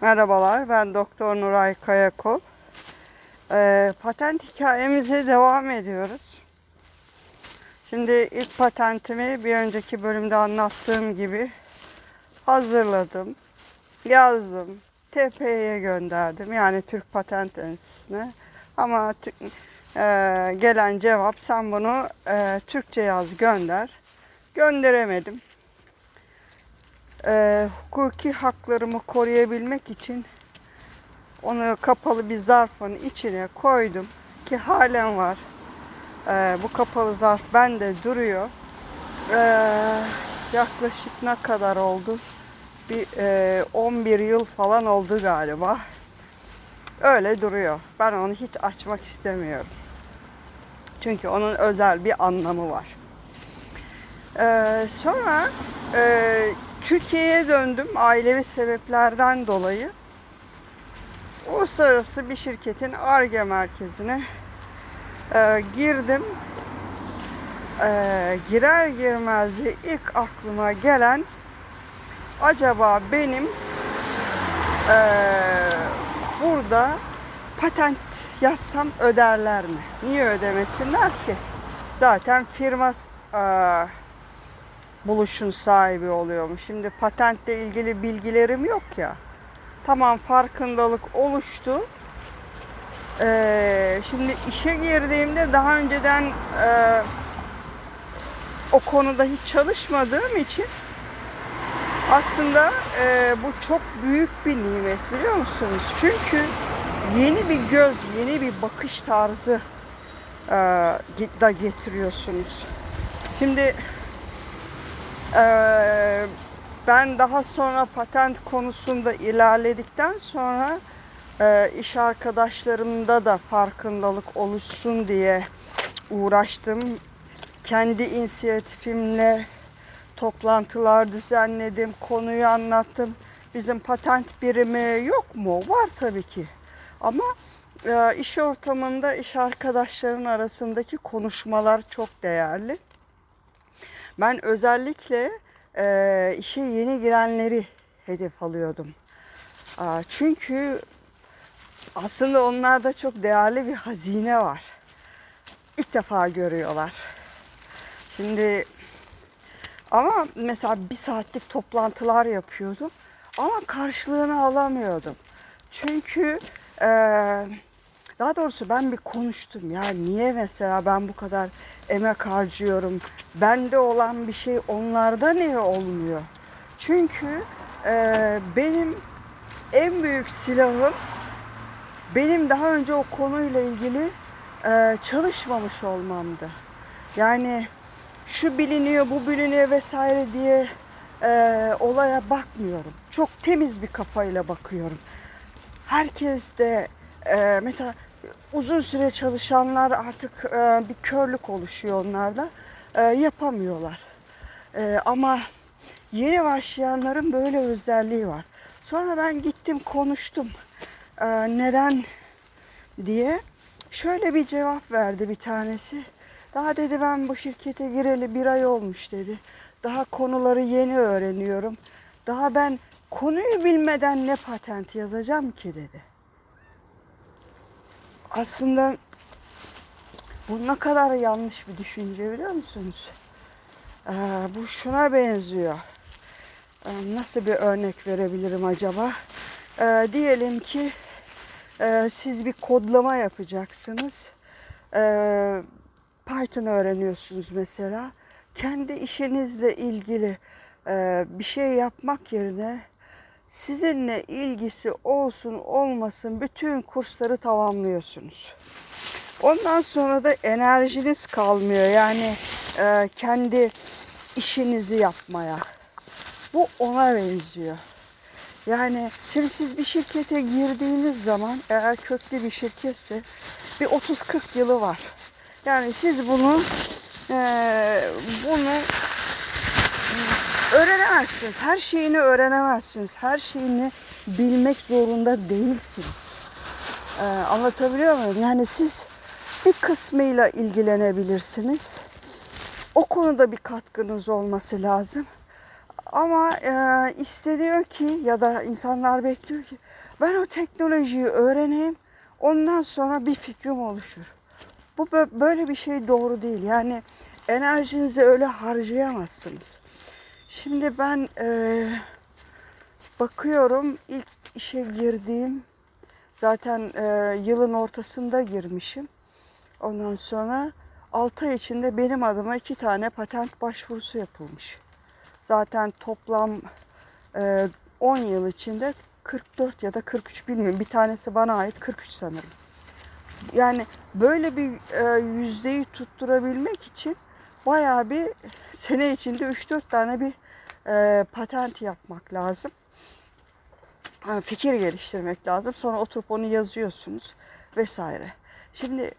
Merhabalar, ben Doktor Nuray Kayakol. Ee, patent hikayemize devam ediyoruz. Şimdi ilk patentimi bir önceki bölümde anlattığım gibi hazırladım, yazdım, TP'ye gönderdim. Yani Türk Patent Enstitüsü'ne. Ama e, gelen cevap sen bunu e, Türkçe yaz gönder. Gönderemedim e, hukuki haklarımı koruyabilmek için onu kapalı bir zarfın içine koydum ki halen var. E, bu kapalı zarf bende duruyor. E, yaklaşık ne kadar oldu? Bir e, 11 yıl falan oldu galiba. Öyle duruyor. Ben onu hiç açmak istemiyorum. Çünkü onun özel bir anlamı var. Ee, sonra e, Türkiye'ye döndüm ailevi sebeplerden dolayı. Uluslararası bir şirketin ARGE merkezine e, girdim. E, girer girmez ilk aklıma gelen acaba benim e, burada patent yazsam öderler mi? Niye ödemesinler ki? Zaten firma e, buluşun sahibi oluyormuş. Şimdi patentle ilgili bilgilerim yok ya. Tamam farkındalık oluştu. Ee, şimdi işe girdiğimde daha önceden e, o konuda hiç çalışmadığım için aslında e, bu çok büyük bir nimet biliyor musunuz? Çünkü yeni bir göz, yeni bir bakış tarzı e, da getiriyorsunuz. Şimdi ee, ben daha sonra patent konusunda ilerledikten sonra e, iş arkadaşlarımda da farkındalık oluşsun diye uğraştım. Kendi inisiyatifimle toplantılar düzenledim, konuyu anlattım. Bizim patent birimi yok mu? Var tabii ki. Ama e, iş ortamında iş arkadaşların arasındaki konuşmalar çok değerli. Ben özellikle e, işe yeni girenleri hedef alıyordum. Aa, çünkü aslında onlarda çok değerli bir hazine var. İlk defa görüyorlar. Şimdi ama mesela bir saatlik toplantılar yapıyordum ama karşılığını alamıyordum. Çünkü eee daha doğrusu ben bir konuştum ya niye mesela ben bu kadar emek harcıyorum. Bende olan bir şey onlarda niye olmuyor? Çünkü e, benim en büyük silahım benim daha önce o konuyla ilgili e, çalışmamış olmamdı. Yani şu biliniyor, bu biliniyor vesaire diye e, olaya bakmıyorum. Çok temiz bir kafayla bakıyorum. Herkes de e, mesela uzun süre çalışanlar artık e, bir körlük oluşuyor onlarda. E, yapamıyorlar. E, ama yeni başlayanların böyle özelliği var. Sonra ben gittim konuştum. E, neden diye. Şöyle bir cevap verdi bir tanesi. Daha dedi ben bu şirkete gireli bir ay olmuş dedi. Daha konuları yeni öğreniyorum. Daha ben konuyu bilmeden ne patent yazacağım ki dedi aslında bu ne kadar yanlış bir düşünce biliyor musunuz? Ee, bu şuna benziyor. Ee, nasıl bir örnek verebilirim acaba? Ee, diyelim ki e, siz bir kodlama yapacaksınız. Ee, Python öğreniyorsunuz mesela. Kendi işinizle ilgili e, bir şey yapmak yerine sizinle ilgisi olsun olmasın bütün kursları tamamlıyorsunuz. Ondan sonra da enerjiniz kalmıyor yani e, kendi işinizi yapmaya. Bu ona benziyor. Yani şimdi siz bir şirkete girdiğiniz zaman eğer köklü bir şirketse bir 30-40 yılı var. Yani siz bunu e, bunu öğrenemezsiniz. Her şeyini öğrenemezsiniz. Her şeyini bilmek zorunda değilsiniz. Ee, anlatabiliyor muyum? Yani siz bir kısmıyla ilgilenebilirsiniz. O konuda bir katkınız olması lazım. Ama e, isteniyor ki ya da insanlar bekliyor ki ben o teknolojiyi öğreneyim. Ondan sonra bir fikrim oluşur. Bu bö- böyle bir şey doğru değil. Yani enerjinizi öyle harcayamazsınız. Şimdi ben e, bakıyorum ilk işe girdiğim zaten e, yılın ortasında girmişim. Ondan sonra 6 ay içinde benim adıma iki tane patent başvurusu yapılmış. Zaten toplam e, 10 yıl içinde 44 ya da 43 bilmiyorum. Bir tanesi bana ait 43 sanırım. Yani böyle bir e, yüzdeyi tutturabilmek için bayağı bir sene içinde 3-4 tane bir e, patent yapmak lazım. Ha, Fikir geliştirmek lazım. Sonra oturup onu yazıyorsunuz vesaire. Şimdi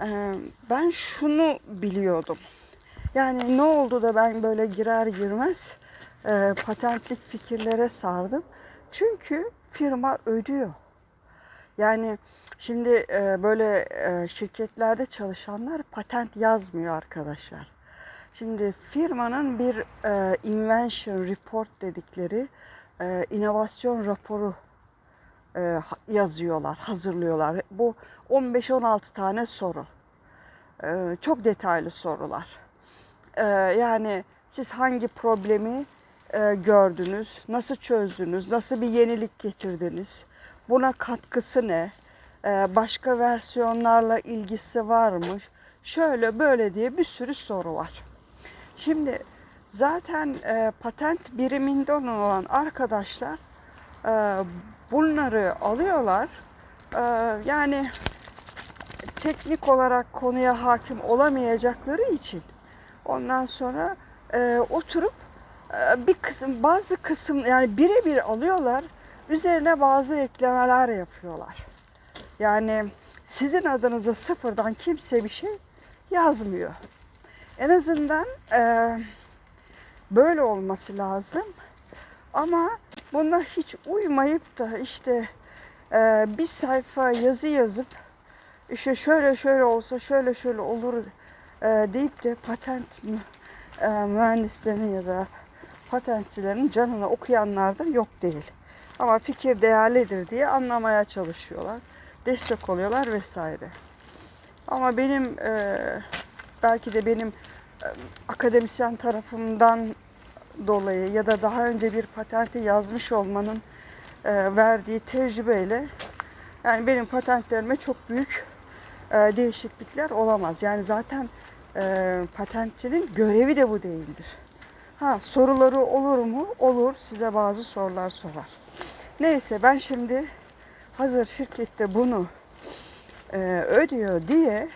e, ben şunu biliyordum. Yani ne oldu da ben böyle girer girmez e, patentlik fikirlere sardım. Çünkü firma ödüyor. Yani şimdi e, böyle e, şirketlerde çalışanlar patent yazmıyor arkadaşlar. Şimdi firmanın bir e, invention report dedikleri e, inovasyon raporu e, yazıyorlar, hazırlıyorlar. Bu 15-16 tane soru. E, çok detaylı sorular. E, yani siz hangi problemi e, gördünüz, nasıl çözdünüz, nasıl bir yenilik getirdiniz, buna katkısı ne, e, başka versiyonlarla ilgisi var mı, şöyle böyle diye bir sürü soru var. Şimdi zaten e, patent biriminden olan arkadaşlar e, bunları alıyorlar. E, yani teknik olarak konuya hakim olamayacakları için ondan sonra e, oturup e, bir kısım bazı kısım yani birebir alıyorlar üzerine bazı eklemeler yapıyorlar. Yani sizin adınıza sıfırdan kimse bir şey yazmıyor. En azından e, böyle olması lazım. Ama buna hiç uymayıp da işte e, bir sayfa yazı yazıp işte şöyle şöyle olsa şöyle şöyle olur e, deyip de patent e, mühendislerinin ya da patentçilerin canına okuyanlar da yok değil. Ama fikir değerlidir diye anlamaya çalışıyorlar. Destek oluyorlar vesaire. Ama benim e, belki de benim e, akademisyen tarafımdan dolayı ya da daha önce bir patenti yazmış olmanın e, verdiği tecrübeyle yani benim patentlerime çok büyük e, değişiklikler olamaz. Yani zaten e, patentçinin görevi de bu değildir. Ha soruları olur mu? Olur. Size bazı sorular sorar. Neyse ben şimdi hazır şirkette bunu e, ödüyor diye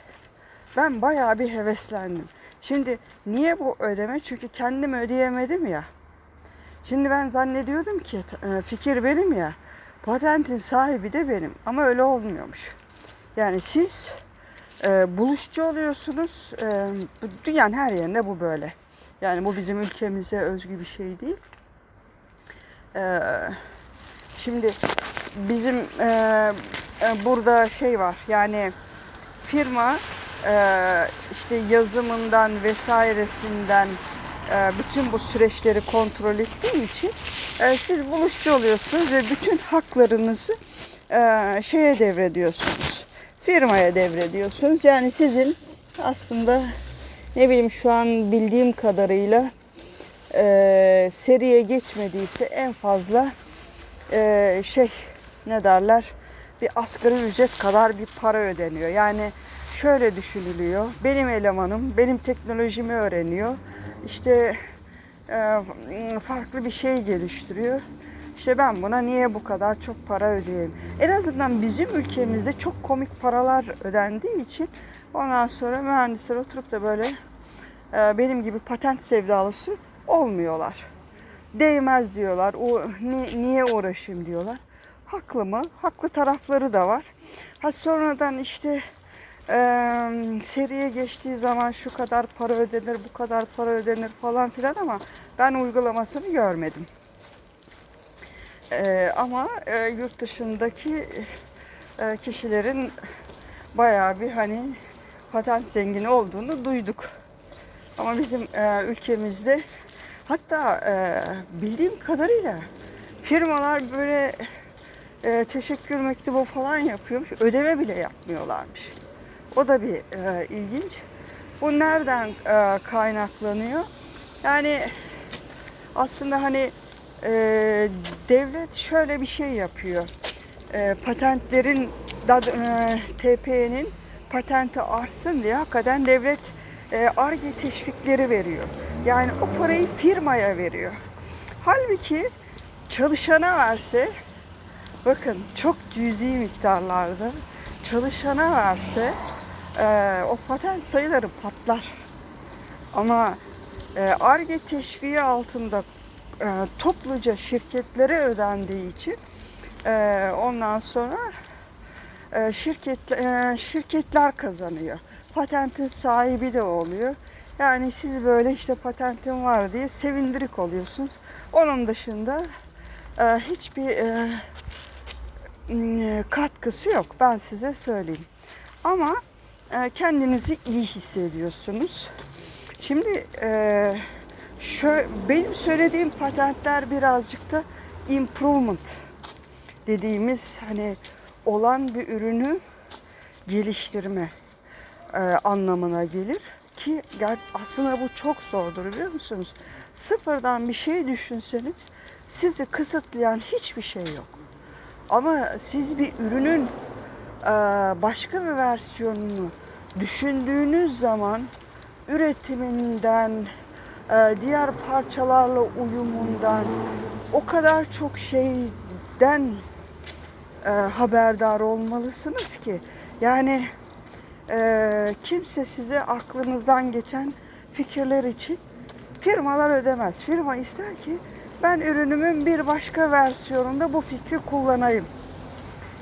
ben bayağı bir heveslendim. Şimdi niye bu ödeme? Çünkü kendim ödeyemedim ya. Şimdi ben zannediyordum ki e, fikir benim ya. Patentin sahibi de benim. Ama öyle olmuyormuş. Yani siz e, buluşçu oluyorsunuz. E, dünyanın her yerinde bu böyle. Yani bu bizim ülkemize özgü bir şey değil. E, şimdi bizim e, e, burada şey var. Yani firma e, işte yazımından vesairesinden e, bütün bu süreçleri kontrol ettiği için e, siz buluşçu oluyorsunuz ve bütün haklarınızı e, şeye devrediyorsunuz. Firmaya devrediyorsunuz. Yani sizin aslında ne bileyim şu an bildiğim kadarıyla e, seriye geçmediyse en fazla e, şey ne derler bir asgari ücret kadar bir para ödeniyor. Yani şöyle düşünülüyor. Benim elemanım benim teknolojimi öğreniyor. İşte e, farklı bir şey geliştiriyor. İşte ben buna niye bu kadar çok para ödeyeyim? En azından bizim ülkemizde çok komik paralar ödendiği için ondan sonra mühendisler oturup da böyle e, benim gibi patent sevdalısı olmuyorlar. Değmez diyorlar. O ni- niye uğraşayım diyorlar. Haklı mı? Haklı tarafları da var. Ha sonradan işte e, seriye geçtiği zaman şu kadar para ödenir, bu kadar para ödenir falan filan ama ben uygulamasını görmedim. E, ama e, yurt dışındaki e, kişilerin bayağı bir hani patent zengini olduğunu duyduk. Ama bizim e, ülkemizde Hatta e, bildiğim kadarıyla firmalar böyle e, teşekkür mektubu falan yapıyormuş. Ödeme bile yapmıyorlarmış. O da bir e, ilginç. Bu nereden e, kaynaklanıyor? Yani aslında hani e, devlet şöyle bir şey yapıyor. E, patentlerin e, TP'nin patenti artsın diye hakikaten devlet e, ARGE teşvikleri veriyor. Yani o parayı firmaya veriyor. Halbuki çalışana verse bakın çok cüzi miktarlarda çalışana verse e, o patent sayıları patlar. Ama ARGE teşviği altında e, topluca şirketlere ödendiği için e, ondan sonra e, şirket e, şirketler kazanıyor. Patentin sahibi de oluyor. Yani siz böyle işte patentin var diye sevindirik oluyorsunuz. Onun dışında e, hiçbir e, katkısı yok. Ben size söyleyeyim. Ama e, kendinizi iyi hissediyorsunuz. Şimdi e, şö benim söylediğim patentler birazcık da improvement dediğimiz hani olan bir ürünü geliştirme e, anlamına gelir ki aslında bu çok zordur biliyor musunuz? Sıfırdan bir şey düşünseniz sizi kısıtlayan hiçbir şey yok. Ama siz bir ürünün e, başka bir versiyonunu düşündüğünüz zaman üretiminden, e, diğer parçalarla uyumundan o kadar çok şeyden e, haberdar olmalısınız ki yani e, kimse size aklınızdan geçen fikirler için firmalar ödemez. Firma ister ki ben ürünümün bir başka versiyonunda bu fikri kullanayım.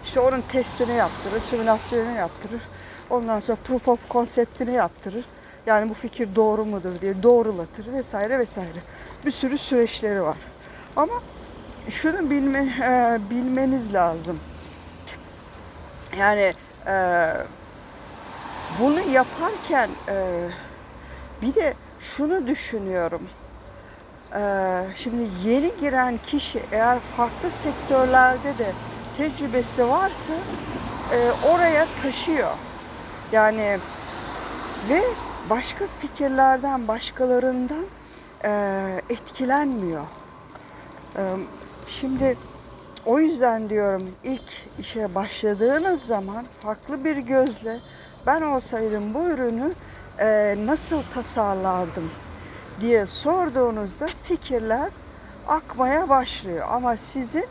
İşte onun testini yaptırır, simülasyonu yaptırır. Ondan sonra proof of concept'ini yaptırır. Yani bu fikir doğru mudur diye doğrulatır vesaire vesaire. Bir sürü süreçleri var. Ama şunu bilme, e, bilmeniz lazım. Yani e, bunu yaparken e, bir de şunu düşünüyorum. E, şimdi yeni giren kişi eğer farklı sektörlerde de tecrübesi varsa e, oraya taşıyor. Yani ve başka fikirlerden, başkalarından e, etkilenmiyor. E, şimdi o yüzden diyorum ilk işe başladığınız zaman farklı bir gözle ben olsaydım bu ürünü e, nasıl tasarlardım diye sorduğunuzda fikirler akmaya başlıyor. Ama sizin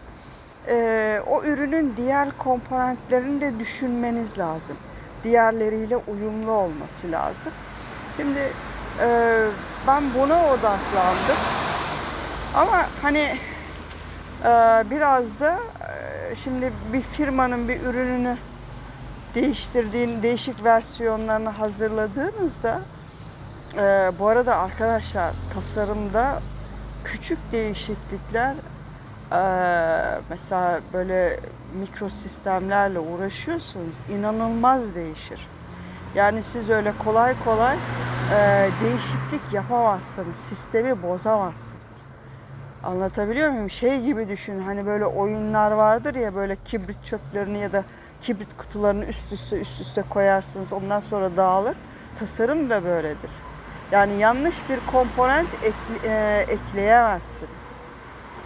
e, o ürünün diğer komponentlerini de düşünmeniz lazım. Diğerleriyle uyumlu olması lazım. Şimdi e, ben buna odaklandım. Ama hani e, biraz da e, şimdi bir firmanın bir ürününü değiştirdiğin değişik versiyonlarını hazırladığınızda e, bu arada arkadaşlar tasarımda küçük değişiklikler e, mesela böyle mikro sistemlerle uğraşıyorsanız inanılmaz değişir. Yani siz öyle kolay kolay e, değişiklik yapamazsınız. Sistemi bozamazsınız. Anlatabiliyor muyum? Şey gibi düşün. Hani böyle oyunlar vardır ya böyle kibrit çöplerini ya da kibrit kutularını üst üste üst üste koyarsınız. Ondan sonra dağılır. Tasarım da böyledir. Yani yanlış bir komponent ekle, e, ekleyemezsiniz.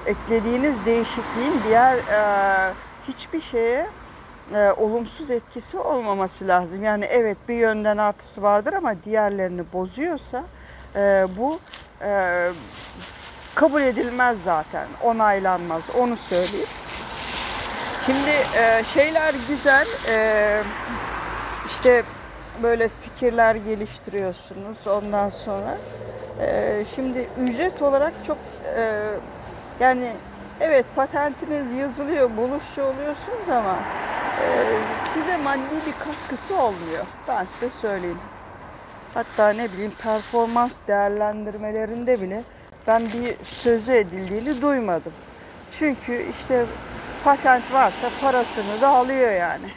Eklediğiniz değişikliğin diğer e, hiçbir şeye e, olumsuz etkisi olmaması lazım. Yani evet bir yönden artısı vardır ama diğerlerini bozuyorsa e, bu e, kabul edilmez zaten. Onaylanmaz. Onu söyleyeyim. Şimdi e, şeyler güzel. E, işte böyle fikirler geliştiriyorsunuz ondan sonra. E, şimdi ücret olarak çok e, yani evet patentiniz yazılıyor, buluşçu oluyorsunuz ama e, size maddi bir katkısı olmuyor. Ben size söyleyeyim. Hatta ne bileyim performans değerlendirmelerinde bile ben bir sözü edildiğini duymadım. Çünkü işte patent varsa parasını da alıyor yani.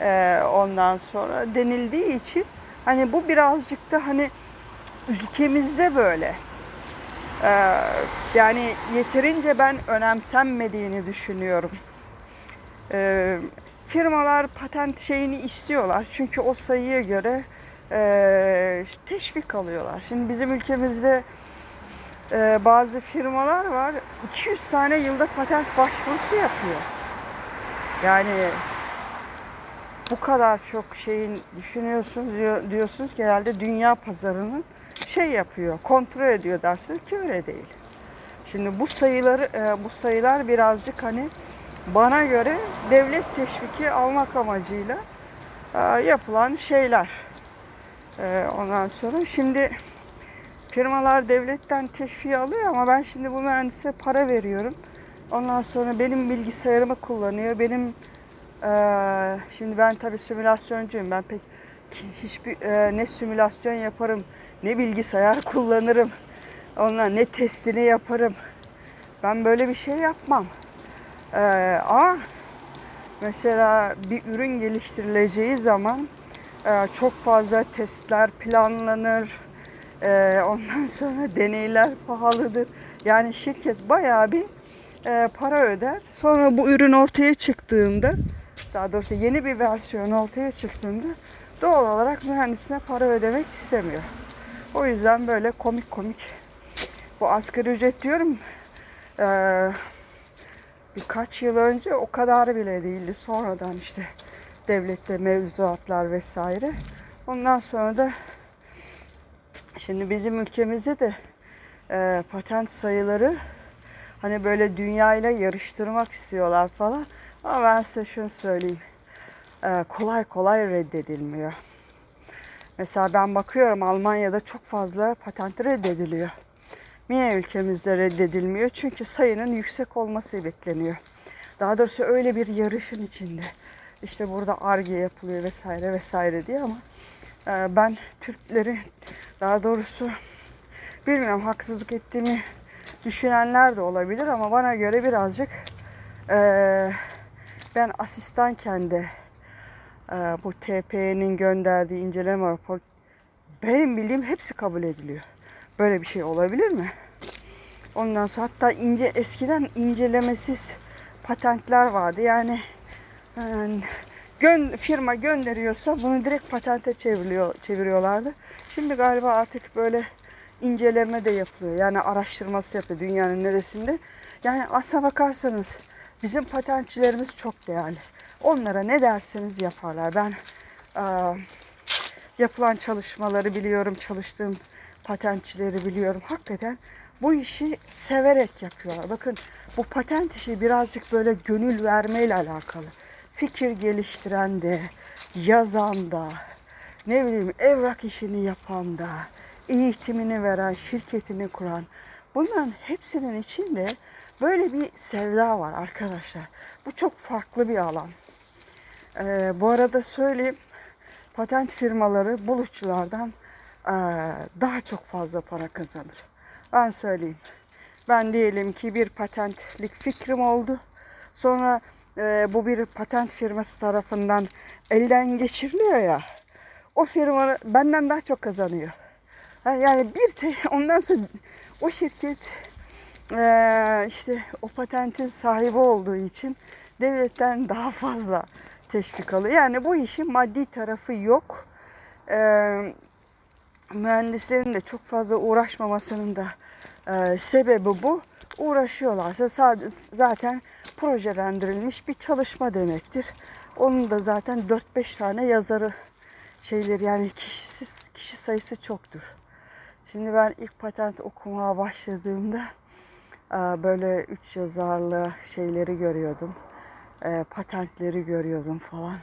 Ee, ondan sonra denildiği için hani bu birazcık da hani ülkemizde böyle. Ee, yani yeterince ben önemsenmediğini düşünüyorum. Ee, firmalar patent şeyini istiyorlar çünkü o sayıya göre e, teşvik alıyorlar. Şimdi bizim ülkemizde e, bazı firmalar var 200 tane yılda patent başvurusu yapıyor. Yani bu kadar çok şeyin düşünüyorsunuz diyor- diyorsunuz herhalde dünya pazarının şey yapıyor, kontrol ediyor dersiniz ki öyle değil. Şimdi bu sayıları e, bu sayılar birazcık hani bana göre devlet teşviki almak amacıyla e, yapılan şeyler. E, Ondan sonra şimdi firmalar devletten teşvik alıyor ama ben şimdi bu mühendise para veriyorum. Ondan sonra benim bilgisayarımı kullanıyor. Benim eee, şimdi ben tabii simülasyoncuyum. Ben pek hiçbir eee, ne simülasyon yaparım, ne bilgisayar kullanırım. Onlar ne testini yaparım. Ben böyle bir şey yapmam. Eee, ama mesela bir ürün geliştirileceği zaman eee, çok fazla testler planlanır. Eee, ondan sonra deneyler pahalıdır. Yani şirket bayağı bir eee, para öder. Sonra bu ürün ortaya çıktığında, daha doğrusu yeni bir versiyon ortaya çıktığında doğal olarak mühendisine para ödemek istemiyor. O yüzden böyle komik komik bu asgari ücret diyorum eee, birkaç yıl önce o kadar bile değildi. Sonradan işte devlette mevzuatlar vesaire. Ondan sonra da şimdi bizim ülkemizde de e, patent sayıları hani böyle dünyayla yarıştırmak istiyorlar falan. Ama ben size şunu söyleyeyim. E, kolay kolay reddedilmiyor. Mesela ben bakıyorum Almanya'da çok fazla patent reddediliyor. Niye ülkemizde reddedilmiyor? Çünkü sayının yüksek olması bekleniyor. Daha doğrusu öyle bir yarışın içinde. İşte burada arge yapılıyor vesaire vesaire diye ama ben Türkleri daha doğrusu bilmiyorum haksızlık ettiğimi düşünenler de olabilir ama bana göre birazcık e, ben asistanken de e, bu TP'nin gönderdiği inceleme rapor benim bildiğim hepsi kabul ediliyor. Böyle bir şey olabilir mi? Ondan sonra hatta ince eskiden incelemesiz patentler vardı. Yani e, gön, firma gönderiyorsa bunu direkt patente çeviriyor, çeviriyorlardı. Şimdi galiba artık böyle inceleme de yapılıyor. Yani araştırması yapıyor dünyanın neresinde. Yani aslına bakarsanız bizim patentçilerimiz çok değerli. Onlara ne derseniz yaparlar. Ben e, yapılan çalışmaları biliyorum, çalıştığım patentçileri biliyorum. Hakikaten bu işi severek yapıyorlar. Bakın bu patent işi birazcık böyle gönül vermeyle alakalı. Fikir geliştiren de, yazan da, ne bileyim evrak işini yapan da, eğitimini veren, şirketini kuran. Bunların hepsinin içinde böyle bir sevda var arkadaşlar. Bu çok farklı bir alan. Ee, bu arada söyleyeyim, patent firmaları buluşçulardan eee, daha çok fazla para kazanır. Ben söyleyeyim. Ben diyelim ki bir patentlik fikrim oldu. Sonra eee, bu bir patent firması tarafından elden geçiriliyor ya. O firma benden daha çok kazanıyor. Yani bir te, ondan sonra o şirket eee, işte o patentin sahibi olduğu için devletten daha fazla teşvik alıyor. Yani bu işin maddi tarafı yok. Eee mühendislerin de çok fazla uğraşmamasının da e, sebebi bu. Uğraşıyorlarsa zaten projelendirilmiş bir çalışma demektir. Onun da zaten 4-5 tane yazarı şeyleri yani kişisiz kişi sayısı çoktur. Şimdi ben ilk patent okumaya başladığımda e, böyle üç yazarlı şeyleri görüyordum. E, patentleri görüyordum falan.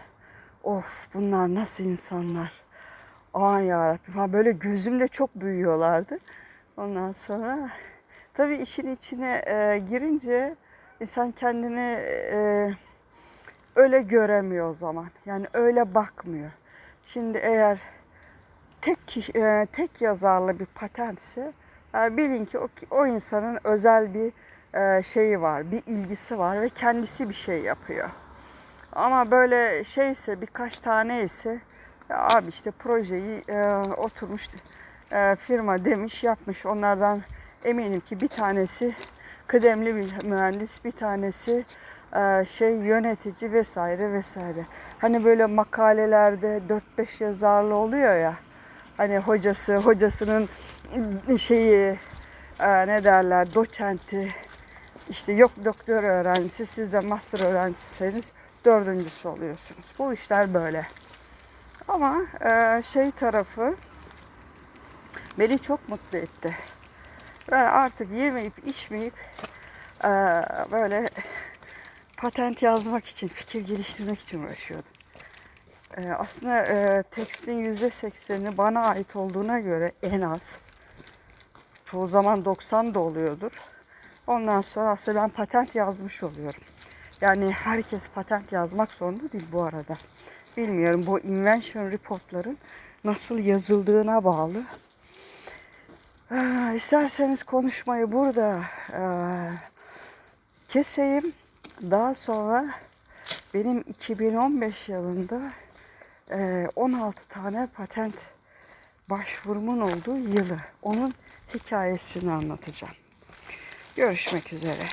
Of bunlar nasıl insanlar? Aman yarabbim falan böyle gözümde çok büyüyorlardı. Ondan sonra tabii işin içine e, girince insan kendini e, öyle göremiyor o zaman. Yani öyle bakmıyor. Şimdi eğer tek kişi, e, tek yazarlı bir patentse e, bilin ki o, o insanın özel bir e, şeyi var, bir ilgisi var ve kendisi bir şey yapıyor. Ama böyle şeyse birkaç tane ise abi işte projeyi e, oturmuş e, firma demiş yapmış onlardan eminim ki bir tanesi kıdemli bir mühendis, bir tanesi e, şey yönetici vesaire vesaire. Hani böyle makalelerde 4-5 yazarlı oluyor ya. Hani hocası, hocasının şeyi e, ne derler doçenti işte yok doktor öğrencisi siz de master öğrencisiniz dördüncüsü oluyorsunuz. Bu işler böyle. Ama e, şey tarafı beni çok mutlu etti. Ben artık yemeyip içmeyip e, böyle patent yazmak için, fikir geliştirmek için uğraşıyordum. E, aslında e, tekstin yüzde sekseni bana ait olduğuna göre en az çoğu zaman 90 da oluyordur. Ondan sonra aslında ben patent yazmış oluyorum. Yani herkes patent yazmak zorunda değil bu arada. Bilmiyorum bu invention reportların nasıl yazıldığına bağlı. Ee, isterseniz konuşmayı burada e, keseyim. Daha sonra benim 2015 yılında e, 16 tane patent başvurumun olduğu yılı. Onun hikayesini anlatacağım. Görüşmek üzere.